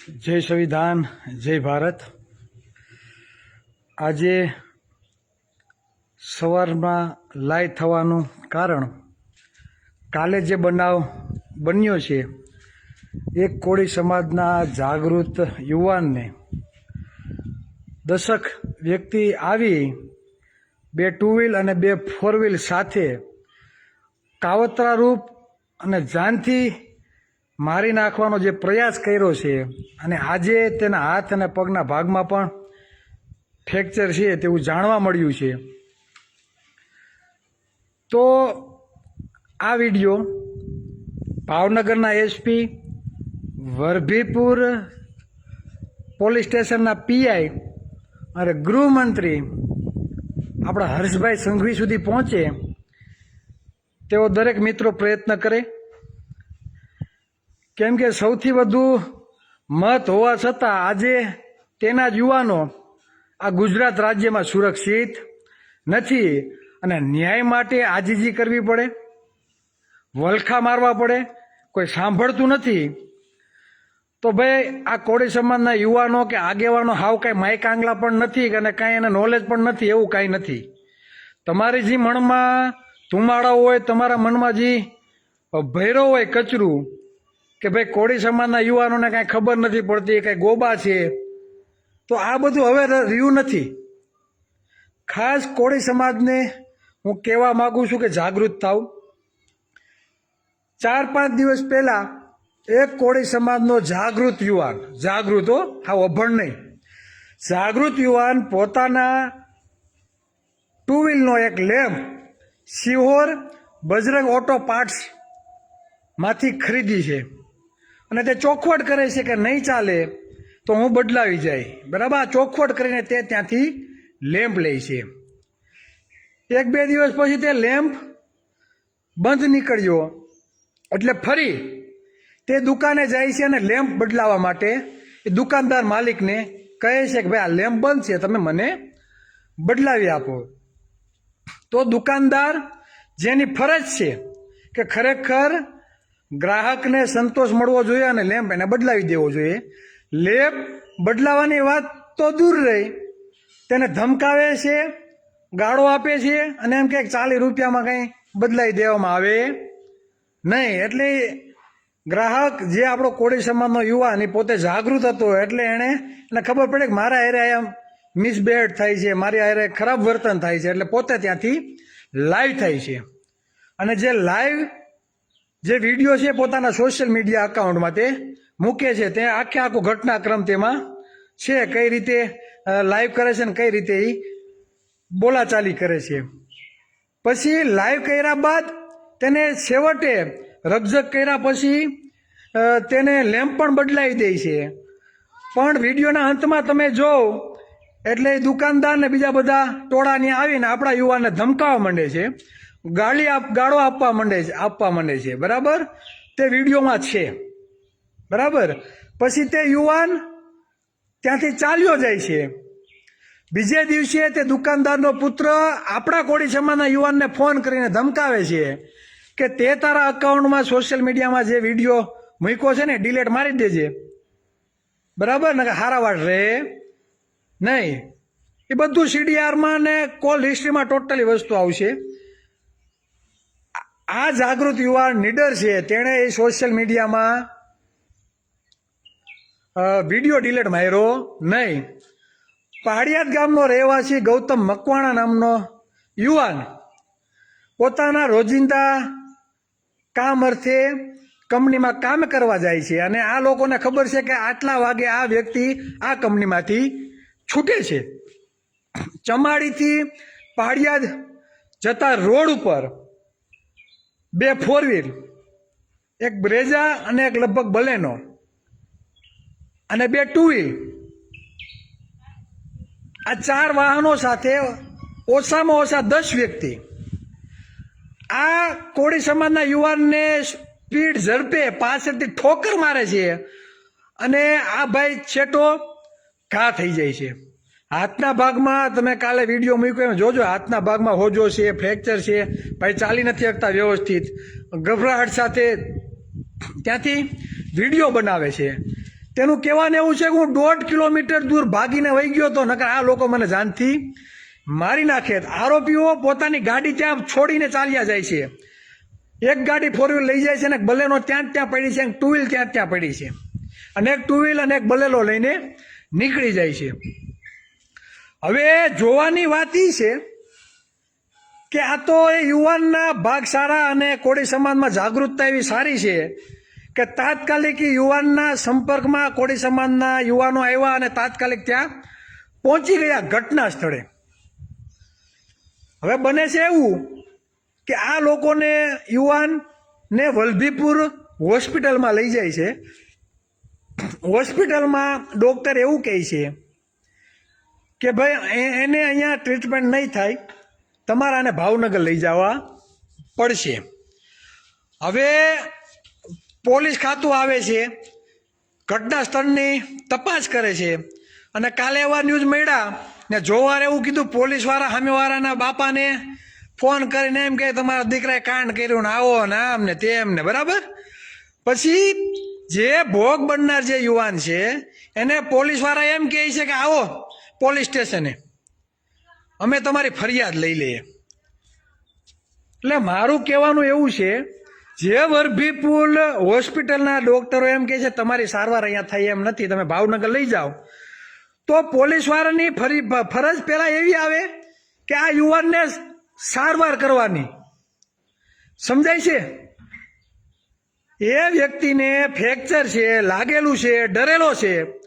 જય સંવિધાન, જય ભારત. આજે સવારમાં લાય થવાનું કારણ, કાલે જે બનાવ બન્યો છે એક કોળી સમાજના જાગૃત યુવાનને દશક વ્યક્તિ આવી, બે ટુ વ્હીલ અને બે ફોર વ્હીલ સાથે કાવતરા રૂપ અને જાનથી મારી નાખવાનો જે પ્રયાસ કર્યો છે અને આજે તેના હાથ અને પગના ભાગમાં પણ ફ્રેક્ચર છે તેવું જાણવા મળ્યું છે. તો આ વીડિયો ભાવનગરના એસપી વરભીપુર પોલીસ સ્ટેશનના પીઆઈ અને ગૃહમંત્રી આપણા હર્ષભાઈ સંઘવી સુધી પહોંચે તેઓ દરેક મિત્રો પ્રયત્ન કરે. કેમ કે સૌથી વધુ મત હોવા છતાં આજે તેના જ યુવાનો આ ગુજરાત રાજ્યમાં સુરક્ષિત નથી અને ન્યાય માટે આજીજી કરવી પડે, વલખા મારવા પડે, કોઈ સાંભળતું નથી. તો ભાઈ, આ કોળી સમાજના યુવાનો કે આગેવાનો હાવ કાંઈ માઇક આંગલા પણ નથી અને કાંઈ એને નોલેજ પણ નથી, એવું કાંઈ નથી. તમારી જે મનમાં ધુમાડા હોય, તમારા મનમાં જે ભૈરો હોય કચરું કે ભાઈ કોળી સમાજના યુવાનોને કાંઈ ખબર નથી પડતી કાંઈ ગોબા છે. તો આ બધું હવે રહ્યું નથી. ખાસ કોળી સમાજને હું કહેવા માગું છું કે જાગૃત થાવ. ચાર પાંચ દિવસ પહેલાં એક કોળી સમાજનો જાગૃત યુવાન, જાગૃત હો હા અભણ નહીં. જાગૃત યુવાન પોતાના ટુ વ્હીલનો એક લેમ્પ સિહોર બજરંગ ઓટો પાર્ટ્સમાંથી ખરીદી છે. અને તે ચોખવટ કરે છે કે નહીં ચાલે, તો હું બદલાવી જાય. બરાબર? આ ચોખવટ કરીને તે ત્યાંથી લેમ્પ લે છે. એક બે દિવસ પછી તે લેમ્પ બંધ નીકળ્યો. એટલે ફરી તે દુકાને જાય છે અને લેમ્પ બદલાવા માટે એ દુકાનદાર માલિકને કહે છે કે ભાઈ, આ લેમ્પ બંધ છે, તમે મને બદલાવી આપો. તો દુકાનદાર જેની ફરજ છે કે ખરેખર ગ્રાહકને સંતોષ મળવો જોઈએ અને લેમ્પ એને બદલાવી દેવો જોઈએ. લેમ્પ બદલાવાની વાત તો દૂર રહી. તેને ધમકાવે છે, ગાળો આપે છે અને એમ કે ચાલીસ રૂપિયામાં કંઈ બદલાવી દેવામાં આવે નહીં. એટલે ગ્રાહક જે આપણો કોળી સમાજનો યુવાન એ પોતે જાગૃત હતો એટલે એણે, એને ખબર પડે કે મારા હારે આમ મિસબિહેવ થાય છે, મારી હારે ખરાબ વર્તન થાય છે, એટલે પોતે ત્યાંથી લાઈવ થાય છે. અને જે લાઈવ જે વીડિયો છે પોતાના સોશિયલ મીડિયા અકાઉન્ટમાં તે મૂકે છે. તે આખે આખો ઘટનાક્રમ તેમાં છે. કઈ રીતે લાઈવ કરે છે ને કઈ રીતે એ બોલાચાલી કરે છે. પછી લાઈવ કર્યા બાદ તેને છેવટે રકઝક કર્યા પછી તેને લેમ્પ પણ બદલાવી દે છે. પણ વિડીયોના અંતમાં તમે જો એટલે દુકાનદાર ને બીજા બધા ટોળાની આવીને આપણા યુવાનને ધમકાવવા માંડે છે. ગાળી આપ, ગાળો આપવા માંડે છે, આપવા માંડે છે. બરાબર? તે વિડીયોમાં છે. બરાબર? પછી તે યુવાન ત્યાંથી ચાલ્યો જાય છે. બીજે દિવસે તે દુકાનદારનો પુત્ર આપણા કોળી સમાજના યુવાનને ફોન કરીને ધમકાવે છે કે તે તારા અકાઉન્ટમાં સોશિયલ મીડિયામાં જે વીડિયો મૂક્યો છે ને, ડિલેટ મારી દેજે. બરાબર? ને હારાવાટ રે. નહીં. એ બધું સીડીઆરમાં ને કોલ હિસ્ટ્રીમાં ટોટલી વસ્તુ આવશે. આ જાગૃત યુવાન નીડર છે. તેણે એ સોશિયલ મીડિયામાં વીડિયો ડિલેટ માર્યો નહીં. પાડિયાદ ગામનો રહેવાસી ગૌતમ મકવાણા નામનો યુવાન પોતાના રોજિંદા કામ અર્થે કંપનીમાં કામ કરવા જાય છે અને આ લોકોને ખબર છે કે આટલા વાગે આ વ્યક્તિ આ કંપનીમાંથી છૂટે છે. ચમાડીથી પહાડિયાદ જતા રોડ ઉપર બે ફોર વ્હીલ એક બ્રેઝા અને એક લગભગ બલેનો. અને બે ટુ વ્હીલ આ ચાર વાહનો સાથે ઓછામાં ઓછા દસ વ્યક્તિ. આ કોળી સમાજના યુવાનને સ્પીડ ઝડપે પાછળથી ઠોકર મારે છે અને આ ભાઈ છેટો ઘા થઈ જાય છે. હાથના ભાગમાં તમે કાલે વીડિયો મૂક્યો, એમ જોજો, હાથના ભાગમાં હોજો છે, ફ્રેક્ચર છે ભાઈ ચાલી નથી શકતા વ્યવસ્થિત. ગભરાહટ સાથે ત્યાંથી વીડિયો બનાવે છે. તેનું કહેવાનું એવું છે કે હું દોઢ કિલોમીટર દૂર ભાગીને વહી ગયો તો નકર આ લોકો મને જાનથી મારી નાખે. આરોપીઓ પોતાની ગાડી ત્યાં છોડીને ચાલ્યા જાય છે. એક ગાડી ફોર વ્હીલ લઈ જાય છે અને બલેનો ત્યાં ત્યાં પડી છે ટુ વ્હીલ ત્યાં ત્યાં પડી છે. અને એક ટુ વ્હીલ અને એક બલેલો લઈને નીકળી જાય છે. હવે જોવાની વાત એ છે કે આ તો એ યુવાનના ભાગ સારા અને કોળી સમાજમાં જાગૃતતા એવી સારી છે કે તાત્કાલિક યુવાનના સંપર્કમાં કોળી સમાજના યુવાનો આવ્યા અને તાત્કાલિક ત્યાં પહોંચી ગયા ઘટના સ્થળે. હવે બને છે એવું કે આ લોકોને યુવાનને વલભીપુર હોસ્પિટલમાં લઈ જાય છે. હોસ્પિટલમાં ડૉક્ટર એવું કહે છે કે ભાઈ એને અહીંયા ટ્રીટમેન્ટ નહીં થાય. તમારાને ભાવનગર લઈ જવા પડશે. હવે પોલીસ ખાતું આવે છે. ઘટના સ્થળની તપાસ કરે છે. અને કાલે એવા ન્યૂઝ મળ્યા ને જોવારે એવું કીધું, પોલીસવાળા સામેવાળાના બાપાને ફોન કરીને એમ કે, તમારા દીકરાએ કાંડ કર્યું ને આવો ને આમ ને તેમ ને, બરાબર? પછી જે ભોગ બનનાર જે યુવાન છે, એને પોલીસવાળા એમ કહે છે કે, આવો પોલીસ સ્ટેશને. અમે તમારી ફરિયાદ લઈ લઈએ. એટલે મારું કહેવાનું એવું છે, જે વરભીપુલ હોસ્પિટલના ડોક્ટરો એમ કહે છે, તમારી સારવાર અહીંયા થાય એમ નથી, તમે ભાવનગર લઈ જાઓ. તો પોલીસવાળાની ફરી ફરજ પહેલાં એવી આવે કે આ યુવાનને સારવાર કરવાની. સમજાય છે? એ વ્યક્તિને ફ્રેક્ચર છે, લાગેલું છે, ડરેલો છે.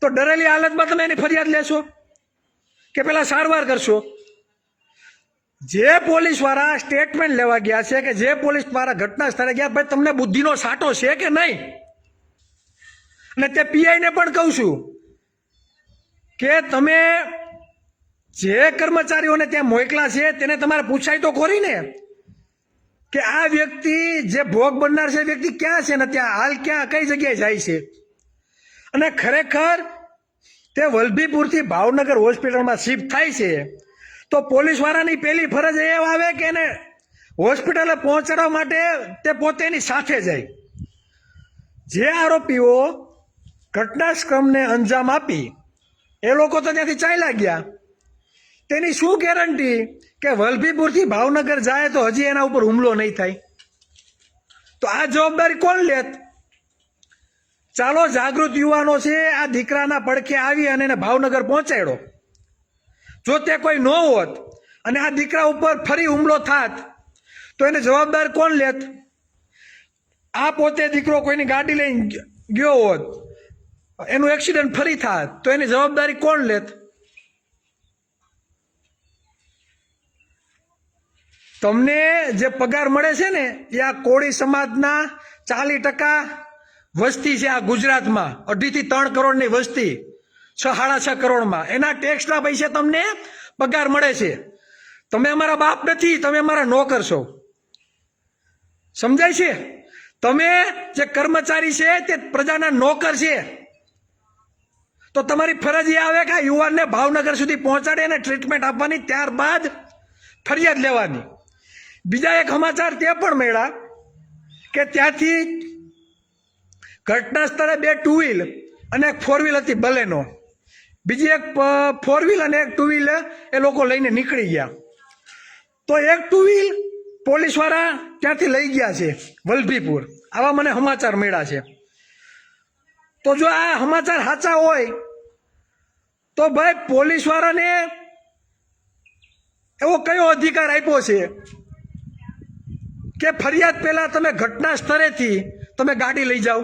તો ડરેલી હાલતમાં તમે એની ફરિયાદ લેશો? કે પેલા સારવાર કરશો? જે પોલીસવાળા સ્ટેટમેન્ટ લેવા ગયા છે કે જે પોલીસવાળા ઘટના સ્થળે ગયા, ભાઈ, તમને બુદ્ધિનો સાટો છે કે નહીં? અને તે પીઆઈને પણ કહું છું કે તમે જે કર્મચારીઓને ત્યાં મોકલા છે, તેને તમારે પૂછાય તો ખોરી ને. કે આ વ્યક્તિ જે ભોગ બનનાર છે વ્યક્તિ ક્યાં છે ને ત્યાં, હાલ ક્યાં, કઈ જગ્યાએ જાય છે? અને ખરેખર તે વલભીપુરથી ભાવનગર હોસ્પિટલમાં શિફ્ટ થાય છે. તો પોલીસવાળાની પહેલી ફરજ એ આવે કે એને હોસ્પિટલે પહોંચાડવા માટે તે પોતેની સાથે જાય. જે આરોપીઓ ઘટનાક્રમને અંજામ આપી, એ લોકો તો ત્યાંથી ચાલ્યા ગયા. તેની શું ગેરંટી કે વલભીપુરથી ભાવનગર જાય તો હજી એના ઉપર હુમલો નહીં થાય? તો આ જવાબદારી કોણ લેત? ચાલો જાગૃત યુવાનો છે, આ દીકરાના પડખે આવી અને એને ભાવનગર પહોંચાડ્યો જો તે કોઈ ન હોત અને આ દીકરા ઉપર ફરી હુમલો થાત, તો એને જવાબદાર કોણ લેત? આ પોતે દીકરો કોઈની ગાડી લઈને ગયો હોત, એનું એક્સિડન્ટ ફરી થાત, તો એની જવાબદારી કોણ લેત? તમને જે પગાર મળે છે ને, એ આ કોળી સમાજના ચાલીસ ટકા વસ્તી છે આ ગુજરાતમાં. અઢીથી ત્રણ કરોડની વસ્તી. છ સાડા છ કરોડમાં. એના ટેક્સના પૈસા તમને પગાર મળે છે. તમે અમારા બાપ નથી, તમે અમારા નોકર છો. સમજાય છે? તમે જે કર્મચારી છે તે પ્રજાના નોકર છે. તો તમારી ફરજ એ આવે કે આ યુવાનને ભાવનગર સુધી પહોંચાડે અને ટ્રીટમેન્ટ આપવાની, ત્યારબાદ ફરિયાદ લેવાની. બીજા એક સમાચાર તે પણ મળ્યા કે ત્યાંથી ઘટના સ્થળે બે ટુ વ્હીલ અને એક ફોર વ્હીલ હતી બલેનો. બીજી એક ફોર વ્હીલ અને એક ટુ વ્હીલ એ લોકો લઈને નીકળી ગયા. તો એક ટુ વ્હીલ પોલીસવાળા ત્યાંથી લઈ ગયા છે, વલભીપુર. આવા મને સમાચાર મળ્યા છે. તો જો આ સમાચાર સાચા હોય, તો ભાઈ પોલીસવાળાને એવો કયો અધિકાર આપ્યો છે કે ફરિયાદ પહેલાં તમે ઘટના સ્થળેથી તમે ગાડી લઈ જાઓ?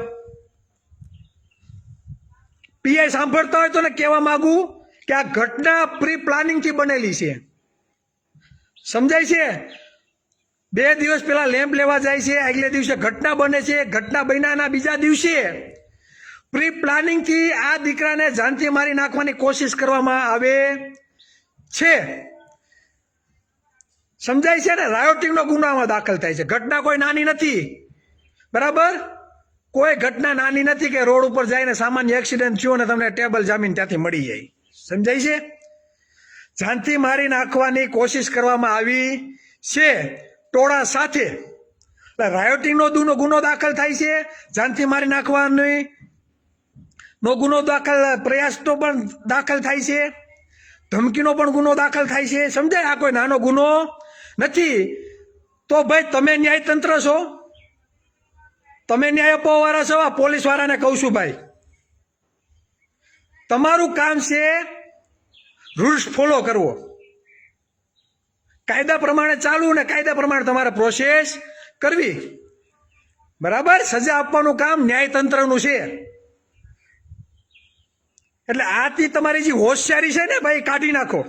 પીઆઈ સાંભળતા હોય તો કહેવા માંગુ કે આ ઘટના પ્રી પ્લાનિંગથી બનેલી છે. સમજાય છે? બે દિવસ પહેલા લેમ્પ લેવા જાય છે, આગલે દિવસે ઘટના બને છે, ઘટના બન્યાના બીજા દિવસે પ્રી પ્લાનિંગથી આ દીકરાને જાનથી મારી નાખવાની કોશિશ કરવામાં આવે છે. સમજાય છે ને? રાયોટિંગનો ગુનામાં દાખલ થાય છે. ઘટના કોઈ નાની નથી. બરાબર? કોઈ ઘટના નાની નથી કે રોડ ઉપર જઈને સામાન્ય એક્સિડન્ટ થયો અને તમને ટેબલ જામીન ત્યાંથી મળી જાય. સમજાય છે? જાનથી મારી નાખવાની કોશિશ કરવામાં આવી છે. ટોળા સાથે. રાયોટિંગનો દુનો ગુનો દાખલ થાય છે. જાનથી મારી નાખવાની નો ગુનો દાખલ, પ્રયાસનો પણ દાખલ થાય છે. ધમકીનો પણ ગુનો દાખલ થાય છે. સમજાય આ કોઈ નાનો ગુનો નથી? તો ભાઈ તમે ન્યાયતંત્ર છો? તમે ન્યાય અપાવવાળા છો, આ પોલીસવાળાને કહું છું ભાઈ. તમારું કામ છે રૂલ્સ ફોલો કરવો. કાયદા પ્રમાણે ચાલુ ને કાયદા પ્રમાણે તમારે પ્રોસેસ કરવી. બરાબર? સજા આપવાનું કામ ન્યાયતંત્રનું છે. એટલે આથી તમારી જે હોશિયારી છે ને ભાઈ, કાઢી નાખો.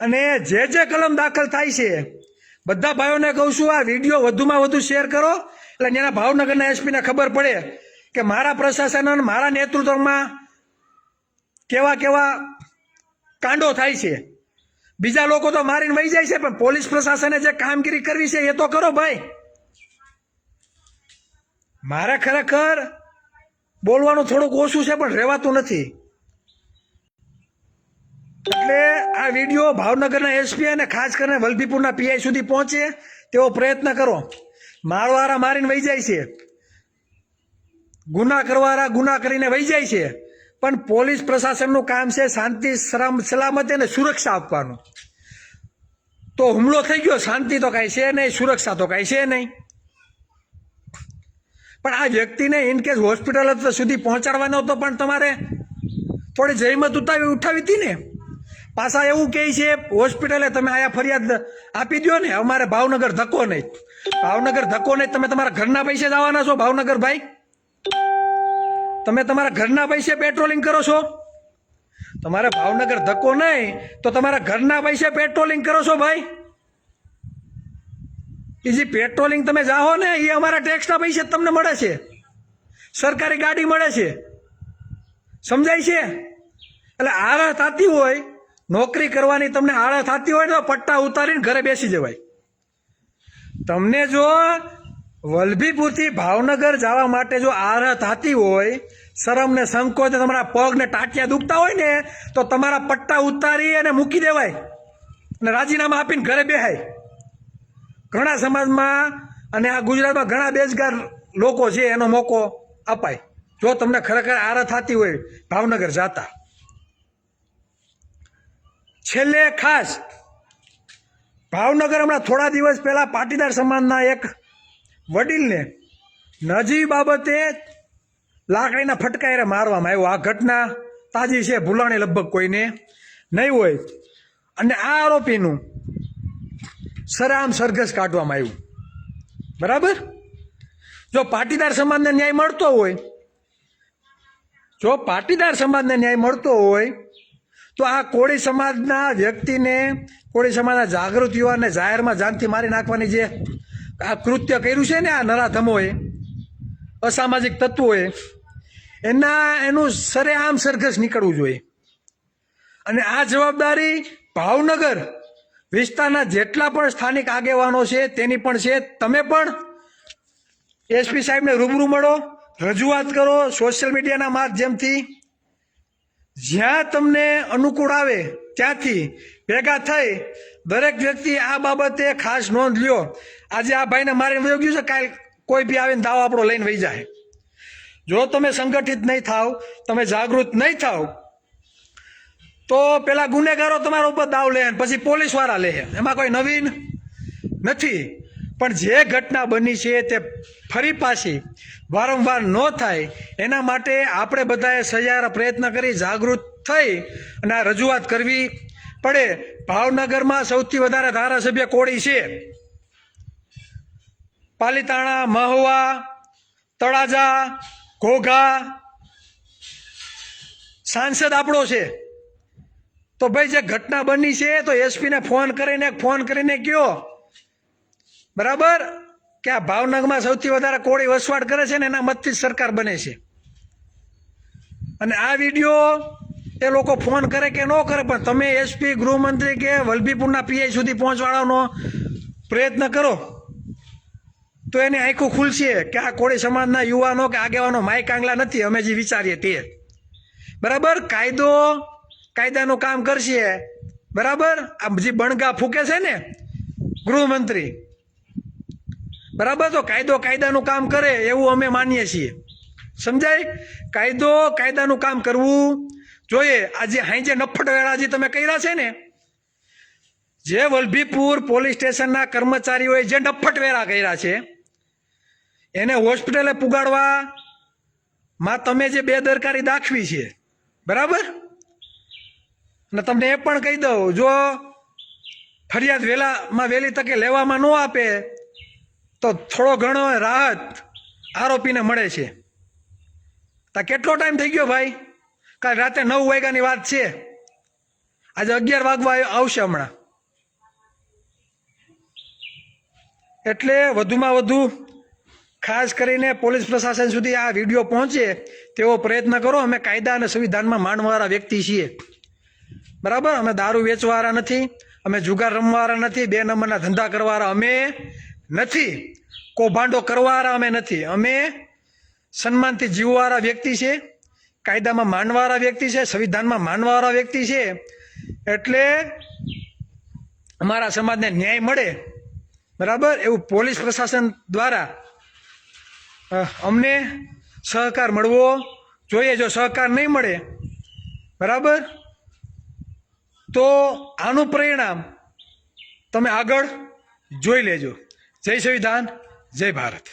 અને જે જે કલમ દાખલ થાય છે બધા ભાઈઓને કહું છું, આ વીડિયો વધુમાં વધુ શેર કરો. એટલે એના ભાવનગરના એસપીને ખબર પડે કે મારા પ્રશાસન અને મારા નેતૃત્વમાં કેવા કેવા કાંડો થાય છે. બીજા લોકો તો મારીને વહી જાય છે, પણ પોલીસ પ્રશાસને જે કામગીરી કરવી છે એ તો કરો ભાઈ. મારે ખરેખર બોલવાનું થોડુંક ઓછું છે, પણ રહેવાતું નથી. એટલે આ વીડિયો ભાવનગરના એસપી અને ખાસ કરીને વલભીપુરના પીઆઈ સુધી પહોંચે તેવો પ્રયત્ન કરો. મારવાળા મારીને વહી જાય છે. ગુના કરવારા ગુના કરીને વહી જાય છે. પણ પોલીસ પ્રશાસનનું કામ છે શાંતિ સલામ- સલામતી અને સુરક્ષા આપવાનું. તો હુમલો થઈ ગયો, શાંતિ તો કાંઈ છે નહીં, સુરક્ષા તો કાંઈ છે નહીં. પણ આ વ્યક્તિને ઇન કેસ હોસ્પિટલ સુધી પહોંચાડવાનો તો પણ તમારે થોડી જહેમત ઉતાવી ઉઠાવી હતી ને? પાછા એવું કહે છે, હોસ્પિટલે તમે આયા ફરિયાદ આપી દો ને, અમારે ભાવનગર ધક્કો નહીં. ભાવનગર ધક્કો નહીં, તમે તમારા ઘરના પૈસે જવાના છો, ભાવનગર ભાઈ. તમે તમારા ઘરના પૈસે પેટ્રોલિંગ કરો છો. તમારે ભાવનગર ધક્કો નહીં, તો તમારા ઘરના પૈસે પેટ્રોલિંગ કરો છો ભાઈ. એ જે પેટ્રોલિંગ તમે જાઓ ને એ અમારા ટેક્સના પૈસે તમને મળે છે. સરકારી ગાડી મળે છે. સમજાય છે? એટલે આળા થતી હોય નોકરી કરવાની તમને આળા થતી હોય તો પટ્ટા ઉતારીને ઘરે બેસી જવાય. તમને જો વલભીપુરથી ભાવનગર જવા માટે જો આળા થતી હોય, શરમ ને સંકોચ તમારા પગ ને દુખતા હોય ને, તો તમારા પટ્ટા ઉતારી અને મૂકી દેવાય અને રાજીનામા આપીને ઘરે બેહાય. ઘણા સમાજમાં અને આ ગુજરાતમાં ઘણા બેજગાર લોકો છે, એનો મોકો અપાય. જો તમને ખરેખર આરા થતી હોય, ભાવનગર જાતા. છેલ્લે ખાસ ભાવનગર હમણાં થોડા દિવસ પહેલાં પાટીદાર સમાજના એક વડીલને નજી બાબતે લાકડીના ફટકાયરે મારવામાં આવ્યો. આ ઘટના તાજી છે, ભૂલાણી લગભગ કોઈને નહીં હોય. અને આ આરોપીનું સરામ સરઘસ કાઢવામાં આવ્યું. બરાબર? જો પાટીદાર સમાજને ન્યાય મળતો હોય, જો પાટીદાર સમાજને ન્યાય મળતો હોય તો આ કોળી સમાજના વ્યક્તિને, કોળી સમાજના જાગૃત યુવાનને જાહેરમાં જાનથી મારી નાખવાની જે આ કૃત્ય કર્યું છે ને આ નરાધમોએ, અસામાજિક તત્વોએ, એના, એનું સરેઆમ સરઘસ નીકળવું જોઈએ. અને આ જવાબદારી ભાવનગર વિસ્તારના જેટલા પણ સ્થાનિક આગેવાનો છે, તેની પણ છે. તમે પણ એસપી સાહેબને રૂબરૂ મળો, રજૂઆત કરો, સોશિયલ મીડિયાના માધ્યમથી. જ્યાં તમને અનુકૂળ આવે, ત્યાંથી ભેગા થઈ દરેક વ્યક્તિ આ બાબતે ખાસ નોંધ લ્યો. આજે આ ભાઈને મારીને વયો ગયું છે, કાલ કોઈ બી આવીને દાવ આપણો લઈને વહી જાય. જો તમે સંગઠિત નહીં થાવ, તમે જાગૃત નહીં થાવ, તો પેલા ગુનેગારો તમારા ઉપર દાવ લે પછી પોલીસવાળા લે. એમાં કોઈ નવીન નથી. પણ જે ઘટના બની છે તે ફરી પાછી વારંવાર ન થાય. એના માટે આપણે બધાએ સજારા પ્રયત્ન કરી, જાગૃત થઈ અને આ રજૂઆત કરવી પડે. ભાવનગરમાં સૌથી વધારે ધારાસભ્ય કોળી છે? પાલીતાણા, મહુવા, તળાજા, ઘોઘા. સાંસદ આપણો છે. તો ભાઈ, જે ઘટના બની છે તો એસપીને ફોન કરીને ફોન કરીને કયો. બરાબર? કે આ ભાવનગરમાં સૌથી વધારે કોળી વસવાટ કરે છે ને એના મતથી જ સરકાર બને છે. અને આ વીડિયો એ લોકો ફોન કરે કે ન કરે, પણ તમે એસપી ગૃહમંત્રી કે વલભીપુરના પીઆઈ સુધી પહોંચવાડવાનો પ્રયત્ન કરો. તો એને આંખું ખુલશે કે આ કોળી સમાજના યુવાનો કે આગેવાનો માઇક આંગલા નથી, અમે જે વિચારીએ તે. બરાબર? કાયદો, કાયદાનું કામ કરશે. બરાબર? આ જે બણગા ફૂકે છે ને ગૃહમંત્રી બરાબર તો કાયદો કાયદાનું કામ કરે એવું અમે માનીએ છીએ. સમજાય? કાયદો કાયદાનું કામ કરવું જોઈએ. આજે હાઈ જે વેળા જે તમે કર્યા છે ને, જે વલભીપુર પોલીસ સ્ટેશનના કર્મચારીઓએ જે નફટ વેરા કર્યા છે, એને હોસ્પિટલે પુગાડવા માં તમે જે બેદરકારી દાખવી છે. બરાબર? અને તમને એ પણ કહી દઉં, જો ફરિયાદ વહેલામાં વહેલી તકે લેવામાં ન આપે તો થોડો ઘણો રાહત આરોપીને મળે છે. તા કેટલો ટાઈમ થઈ ગયો ભાઈ? કાલ રાતે નવ વાગ્યાની વાત છે. આજે અગિયાર વાગવા આવશે હમણાં. એટલે વધુમાં વધુ ખાસ કરીને પોલીસ પ્રશાસન સુધી આ વીડિયો પહોંચે તેવો પ્રયત્ન કરો. અમે કાયદા અને સંવિધાનમાં માનવાવાળા વ્યક્તિ છીએ. બરાબર? અમે દારૂ વેચવાવાળા નથી, અમે જુગાર રમવાવાળા નથી, બે નંબરના ધંધા કરવાવાળા અમે નથી. કૌભાંડો કરવાવાળા અમે નથી. અમે સન્માનથી જીવવાવાળા વ્યક્તિ છે, કાયદામાં માનવાવાળા વ્યક્તિ છે, સંવિધાનમાં માનવાવાળા વ્યક્તિ છે. એટલે અમારા સમાજને ન્યાય મળે. બરાબર? એવું પોલીસ પ્રશાસન દ્વારા અમને સહકાર મળવો જોઈએ. જો સહકાર નહીં મળે, બરાબર? તો આનું પરિણામ તમે આગળ જોઈ લેજો. જય સંવિધાન જય ભારત.